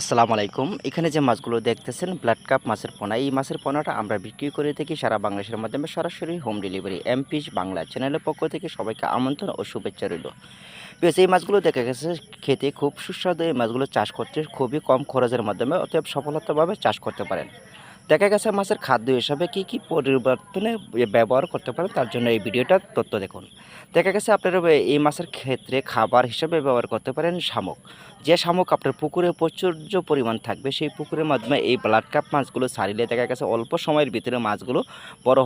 আসসালামু আলাইকুম। এখানে যে মাছগুলো দেখতেছেন, ব্লাড কাপ মাছের পোনা। এই মাছের পোনাটা আমরা বিক্রি করে থাকি সারা বাংলাদেশের মাধ্যমে, সরাসরি হোম ডেলিভারি এমপিস বাংলা চ্যানেলের পক্ষ থেকে সবাইকে আমন্ত্রণ ও শুভেচ্ছা রইল। বেশ এই মাছগুলো দেখা গেছে খেতে খুব সুস্বাদু। এই মাছগুলো চাষ করতে খুবই কম খরচের মাধ্যমে অতএব সফলতাভাবে চাষ করতে পারেন। দেখা গেছে মাছের খাদ্য হিসাবে কি কি পরিবর্তনে ব্যবহার করতে পারেন, তার জন্য এই ভিডিওটা তথ্য দেখুন। দেখা গেছে আপনারা এই মাছের ক্ষেত্রে খাবার হিসাবে ব্যবহার করতে পারেন শামুক। যে শামুক আপনার পুকুরে প্রচুর পরিমাণ থাকবে, সেই পুকুরের মাধ্যমে এই ব্লাড কাপ মাছগুলো সারিলে দেখা গেছে অল্প সময়ের ভিতরে মাছগুলো বড়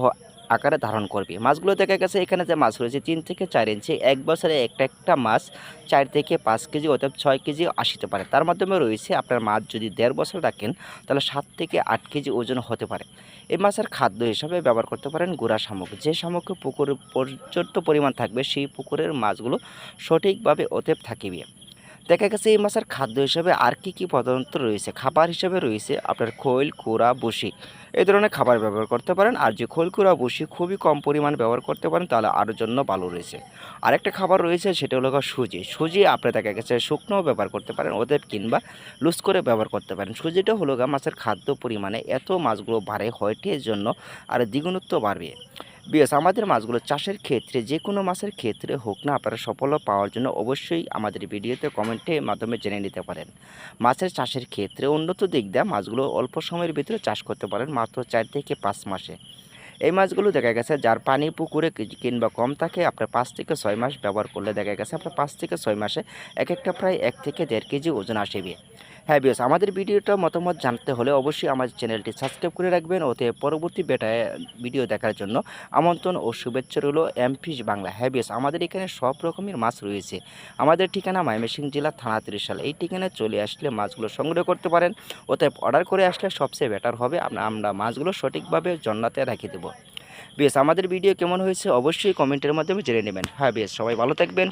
আকারে ধারণ করবে। মাছগুলো দেখা গেছে এখানে যে মাছ রয়েছে, তিন থেকে চার ইঞ্চি, এক বছরে একটা একটা মাছ চার থেকে পাঁচ কেজি অর্থাৎ ছয় কেজি আসতে পারে। তার মাধ্যমে রয়েছে আপনার মাছ যদি দেড় বছর রাখেন, তাহলে সাত থেকে আট কেজি ওজন হতে পারে। এই মাছের খাদ্য হিসাবে ব্যবহার করতে পারেন গুড়া শামুক। যে শামুকে পুকুরে পর্যাপ্ত পরিমাণ থাকবে, সেই পুকুরের মাছগুলো সঠিকভাবে অতএব থাকিবে। দেখা গেছে এই মাছের খাদ্য হিসাবে আর কি কি পদার্থ রয়েছে? খাবার হিসাবে রয়েছে আপনার খৈল, কুড়া, বসি। এই ধরনের খাবার ব্যবহার করতে পারেন। আর যে খৈল, কুড়া, বসি খুবই কম পরিমাণ ব্যবহার করতে পারেন, তাহলে আরও জন্য ভালো রয়েছে। আরেকটা খাবার রয়েছে, সেটা হলো সুজি। সুজি আপনি দেখা গেছে শুকনোও ব্যবহার করতে পারেন, ওদের কিংবা লুজ করে ব্যবহার করতে পারেন। সুজিটা হলো গা মাছের খাদ্য পরিমাণে এত মাছগুলো বাড়ে হয়টির জন্য, আর দ্বিগুণত্ব বাড়বে। বিএস আমাদের মাছগুলো চাষের ক্ষেত্রে, যে কোনো মাছের ক্ষেত্রে হোক না, আপনারা সফলতা পাওয়ার জন্য অবশ্যই আমাদের ভিডিওতে কমেন্টের মাধ্যমে জেনে নিতে পারেন। মাছের চাষের ক্ষেত্রে উন্নত দিক দিয়ে মাছগুলো অল্প সময়ের ভিতরে চাষ করতে পারেন, মাত্র চার থেকে পাঁচ মাসে। এই মাছগুলো দেখা গেছে, যার পানি পুকুরে কিংবা কম থাকে, আপনার পাঁচ থেকে ছয় মাস ব্যবহার করলে দেখা গেছে, আপনার পাঁচ থেকে ছয় মাসে এক একটা প্রায় এক থেকে দেড় কেজি ওজন আসবে হ্যাঁ বিয়স আমাদের ভিডিওটা মতামত জানতে হলে অবশ্যই আমাদের চ্যানেলটি সাবস্ক্রাইব করে রাখবেন। ওতে পরবর্তী বেটায় ভিডিও দেখার জন্য আমন্ত্রণ ও শুভেচ্ছা রইল এমফিস বাংলা হ্যাঁ বিয়স আমাদের এখানে সব রকমের মাছ রয়েছে। আমাদের ঠিকানা ময়মনসিংহ জেলা, থানা ত্রিশাল। এই ঠিকানায় চলে আসলে মাছগুলো সংগ্রহ করতে পারেন। ওতে অর্ডার করে আসলে সবচেয়ে বেটার হবে। আমরা আমরা মাছগুলো সঠিকভাবে জন্নাতে রেখে দেবো। বেশ আমাদের ভিডিও কেমন হয়েছে অবশ্যই কমেন্টের মাধ্যমে জেনে নেবেন। হ্যাঁ বেশ সবাই ভালো থাকবেন।